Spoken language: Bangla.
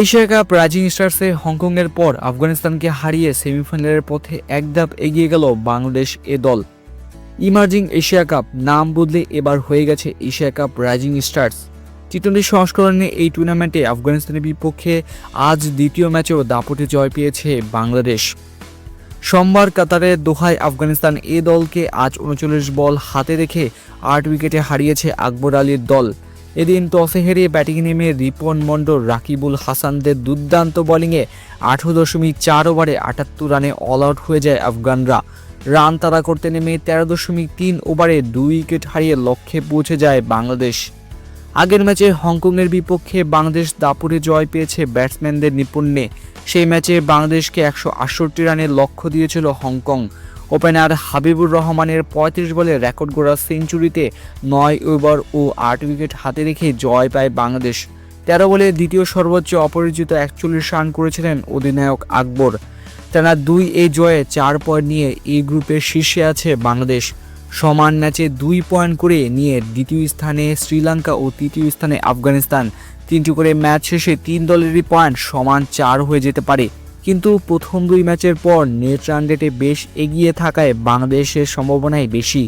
এশিয়া কাপ রাইজিং স্টার্সে হংকংয়ের পর আফগানিস্তানকে হারিয়ে সেমিফাইনালের পথে এক ধাপ এগিয়ে গেল বাংলাদেশ এ দল। ইমার্জিং এশিয়া কাপ নাম বদলে এবার হয়ে গেছে Asia Cup Rising Stars. T সংস্করণে এই টুর্নামেন্টে আফগানিস্তানের বিপক্ষে আজ দ্বিতীয় ম্যাচেও দাপটে জয় পেয়েছে বাংলাদেশ। সোমবার কাতারে দোহায় আফগানিস্তান এ দলকে আজ উনচল্লিশ বল হাতে রেখে আট উইকেটে হারিয়েছে আকবর আলীর দল। এদিন টসে হেরে ব্যাটিং নেমে রিপন মন্ডল রাকিবুল হাসানদের দুর্দান্ত বোলিংয়ে আঠেরো দশমিক চার ওভারে আটাত্তর রানে অল আউট হয়ে যায় আফগানরা। রান তাড়া করতে নেমে তেরো দশমিক তিন ওভারে দুই উইকেট হারিয়ে লক্ষ্যে পৌঁছে যায় বাংলাদেশ। আগের ম্যাচে হংকংয়ের বিপক্ষে বাংলাদেশ দাপুরে জয় পেয়েছে ব্যাটসম্যানদের নিপুণ্যে সেই ম্যাচে বাংলাদেশকে একশো আটষট্টি রানের লক্ষ্য দিয়েছিল হংকং। ওপেনার হাবিবুর রহমানের পঁয়ত্রিশ বলে রেকর্ড গড়া সেঞ্চুরিতে নয় ওভার ও আট উইকেট হাতে রেখে জয় পায় বাংলাদেশ। তেরো বলে দ্বিতীয় সর্বোচ্চ অপরাজিত একচল্লিশ রান করেছিলেন অধিনায়ক আকবর। টানা দুই এই জয়ে চার পয়েন্ট নিয়ে এই গ্রুপের শীর্ষে আছে বাংলাদেশ। সমান ম্যাচে দুই পয়েন্ট করে নিয়ে দ্বিতীয় স্থানে শ্রীলঙ্কা ও তৃতীয় স্থানে আফগানিস্তান। তিনটি করে ম্যাচ শেষে তিন দলেরই পয়েন্ট সমান চার হয়ে যেতে পারে। কিন্তু প্রথম দুই ম্যাচের পর নেট রান রেটে বেশ এগিয়ে থাকায় বাংলাদেশের সম্ভাবনাই বেশি।